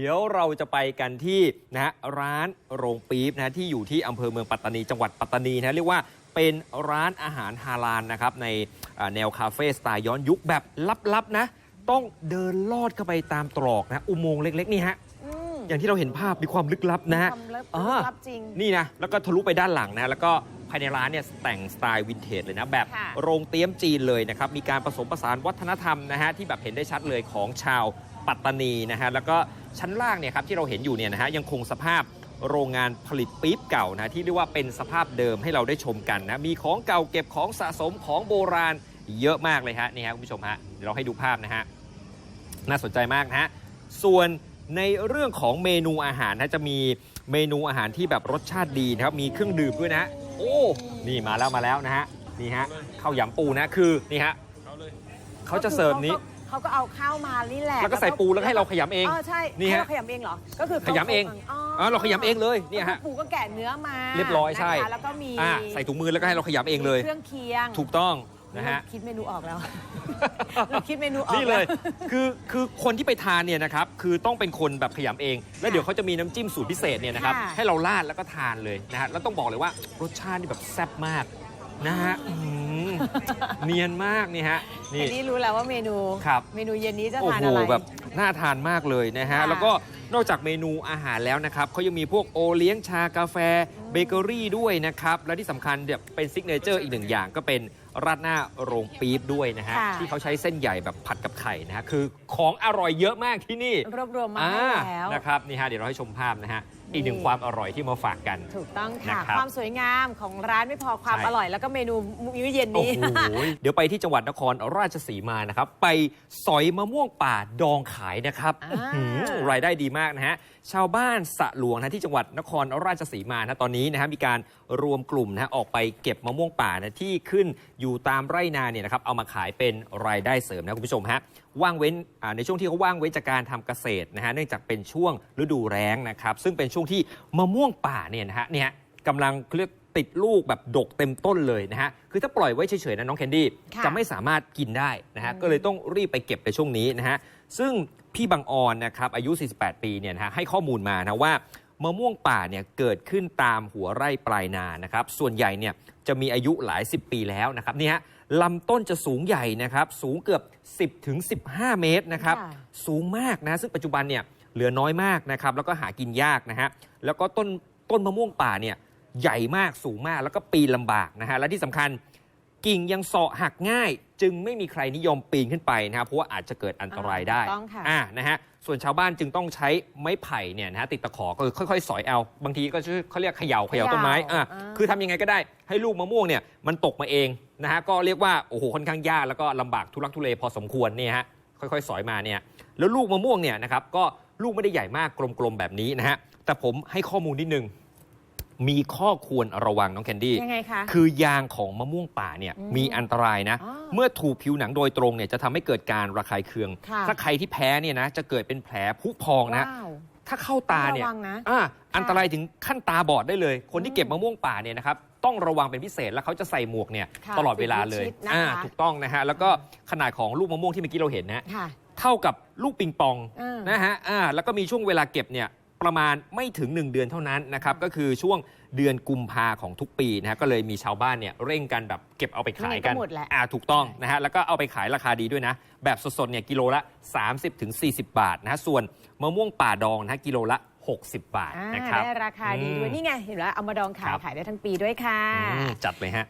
เดี๋ยวเราจะไปกันที่นะฮะร้านโรงปี๊บนะฮะที่อยู่ที่อำเภอเมืองปัตตานีจังหวัดปัตตานีนะฮะเรียกว่าเป็นร้านอาหารฮาลาลนะครับในอ่าแนวคาเฟ่สไตล์ย้อนยุคแบบลับๆนะ ต้องเดินลอดเข้าไปตามตรอกนะอุโมงค์เล็ก ๆ นี่ฮะอืมอย่างที่เราเห็นภาพมีความลึกลับนะฮะความลับอ่าลับจริงนี่นะแล้วก็ทะลุไปด้านหลังนะแล้วก็ภายในร้านเนี่ยแต่งสไตล์วินเทจเลยนะ แบบค่ะโรงเตี้ยมจีนเลยนะครับ มีการผสมผสานวัฒนธรรมนะฮะที่แบบเห็นได้ชัดเลยของชาว ปัตตานีนะฮะแล้วก็ชั้นล่างเนี่ยครับที่เราเห็นอยู่เนี่ยนะฮะยังคงสภาพโรงงานผลิตปี๊บเก่านะที่เรียกว่าเป็นสภาพเดิมให้เราได้ชมกันนะมีของเก่าเก็บของสะสมของโบราณเยอะมากเลยฮะนี่ฮะคุณผู้ชมฮะเดี๋ยวเราให้ดูภาพนะฮะน่าสนใจมากนะฮะส่วนในเรื่องของเมนูอาหารนะจะมีเมนูอาหารที่แบบรสชาติดีนะครับมีเครื่องดื่มด้วยนะฮะโอ้นี่มาแล้วมาแล้วนะฮะนี่ฮะข้าวยำปูนะคือนี่ฮะเขาจะเสิร์ฟนี้ เขาก็เอาข้าวมานี่แหละแล้วก็ใส่ปูแล้วก็ให้เราขยำเองอ๋อใช่นี่ฮะให้เราขยำเองเหรอก็คือขยำเองอ๋ออ๋อเราขยำเองเลยเนี่ยฮะก็คือปูก็แกะเนื้อมาเรียบร้อยใช่นะคะแล้วก็มีอ่าใส่ถุงมือแล้วก็ให้เราขยำเองเลยมีเครื่องเคียงถูกต้องนะฮะคิดเมนูออกแล้วเราคิดเมนูออกนี่เลยแวคือคือคนที่ไปทานเนี่ยนะครับคือต้องเป็นคนแบบขยำเอง แล้วเดี๋ยวเขาจะมีน้ำจิ้มสูตรพิเศษเนี่ยนะครับค่ะให้เราราดแล้วก็ทานเลยนะฮะแล้วต้องบอกเลยว่ารสชาตินี่แบบแซ่บมาก นะฮะอื้อหือเนียนมากนี่ฮะ นี่อันนี้รู้แล้วว่าเมนูครับ เมนูเย็นนี้จะโอ้ทานโหอะไร แบบน่าทานมากเลยนะฮะ ค่ะแล้วก็นอกจากเมนูอาหารแล้วนะครับเขายังมีพวกโอเลี้ยงชากาแฟเบเกอรี่ด้วยนะครับ และที่สำคัญเดี๋ยวเป็นซิกเนเจอร์อีกหนึ่งอย่างก็เป็นราดหน้าโรงปี๊บด้วยนะฮะ ค่ะ ที่เขาใช้เส้นใหญ่แบบผัดกับไข่นะฮะคือของอร่อยเยอะมากที่นี่รวบรวมมาอ่าให้แล้ว นะครับนี่ฮะเดี๋ยวเราให้ชมภาพนะฮะนี่ อีกหนึ่งความอร่อยที่มาฝากกัน ถูกต้องค่ะ นะครับ ความสวยงามของร้านไม่พอความใช่อร่อยแล้วก็เมนูมื้อเย็นโอ้นี้ โห เดี๋ยวไปที่จังหวัดนครราชสีมานะครับ ไปสอยมะม่วงป่าดองขายนะครับอ่า อื้อหือรายได้ดีมากนะฮะ ชาวบ้านสะหลวงนะที่จังหวัดนครราชสีมานะตอนนี้นะฮะมีการรวมกลุ่มนะฮะออกไปเก็บมะม่วงป่านะที่ขึ้นอยู่ตามไร่นาเนี่ยนะครับเอามาขายเป็นรายได้เสริมนะคุณผู้ชมฮะว่างเว้นอ่าในช่วงที่เขาว่างเว้นจากการทำเกษตรนะฮะเนื่องจากเป็นช่วงฤดูแล้งนะครับ ซึ่งเป็นช่วงที่มะม่วงป่าเนี่ยนะฮะเนี่ยกำลังเรียกติดลูกแบบดกเต็มต้นเลยนะฮะ คือถ้าปล่อยไว้เฉยๆนะน้องแคนดี้ค่ะจะไม่สามารถกินได้นะฮะอืมก็เลยต้องรีบไปเก็บในช่วงนี้นะฮะ ซึ่งพี่บางออนนะครับอายุ 48 ปีเนี่ยนะฮะให้ข้อมูลมานะว่ามะม่วงป่าเนี่ยเกิดขึ้นตามหัวไร่ปลายนานะครับ ส่วนใหญ่เนี่ย จะมีอายุหลายสิบปีแล้วนะครับนี่ฮะลำต้นจะสูงใหญ่นะครับ สูงเกือบ 10ถึง15 เมตรนะครับ ค่ะ สูงมากนะ ซึ่งปัจจุบันเนี่ยเหลือน้อยมากนะครับ แล้วก็หากินยากนะฮะแล้วก็ต้นต้นมะม่วงป่าเนี่ยใหญ่มากสูงมากแล้วก็ปีนลำบากนะฮะและที่สำคัญกิ่งยังเสาะหักง่าย จึงไม่มีใครนิยมปีนขึ้นไปนะครับเพราะว่าอาจจะเกิดอันตรายได้อ่าถูกต้องค่ะ อ่านะฮะส่วนชาวบ้านจึงต้องใช้ไม้ไผ่เนี่ยนะฮะติดตะขอก็คือค่อยๆ สอยเอา บางทีก็ชื่อเขาเรียกเขย่าเขย่าต้นไม้อ่าอ่า คือทำยังไงก็ได้ให้ลูกมะม่วงเนี่ยมันตกมาเองนะฮะก็เรียกว่าโอ้โหค่อนข้างยากแล้วก็ลำบากทุลักทุเลพอสมควรเนี่ยฮะค่อยๆ สอยมาเนี่ยแล้วลูกมะม่วงเนี่ยนะครับก็ลูกไม่ได้ใหญ่มากกลมๆแบบนี้นะฮะแต่ผมให้ข้อมูลนิดนึง มีข้อควรระวังน้องแคนดี้ยังไงคะคือยางของมะม่วงป่าเนี่ยอืมมีอันตรายนะอ๋อเมื่อถูกผิวหนังโดยตรงเนี่ยจะทำให้เกิดการระคายเคืองค่ะถ้าใครที่แพ้เนี่ยนะจะเกิดเป็นแผลผุพองนะว้าวถ้าเข้าตาเนี่ยต้องระวังนะอ่าอันตรายถึงขั้นตาบอดได้เลย คนที่เก็บมะม่วงป่าเนี่ยนะครับต้องระวังเป็นพิเศษแล้วเขาจะใส่หมวกเนี่ยค่ะตลอดเวลาเลยปิดมิดชิดนะคะอ่าถูกต้องนะฮะแล้วก็ขนาดของลูกมะม่วงที่เมื่อกี้เราเห็นนะค่ะเท่ากับลูกปิงปองอ่านนะฮะอ่าแล้วก็มีช่วงเวลาเก็บเนี่ย ประมาณไม่ถึง 1 เดือนเท่านั้นนะครับก็คือช่วงเดือนกุมภาของทุกปีนะฮะก็เลยมีชาวบ้านเนี่ยเร่งกันแบบเก็บเอาไปขายกันนี่ก็หมดแหละ อ่าถูกต้องนะฮะแล้วก็เอาไปขายราคาดีด้วยนะ แบบสดๆเนี่ยกิโลละ 30-40 บาทนะฮะส่วนมะม่วงป่าดองนะฮะกิโลละ 60 บาทอ่านะครับ ได้ราคาดีด้วยอืมนี่ไง เห็นแล้วเอามาดองขาคยรับ ขายได้ทั้งปีด้วยค่ะ อืมจัดเลยฮะ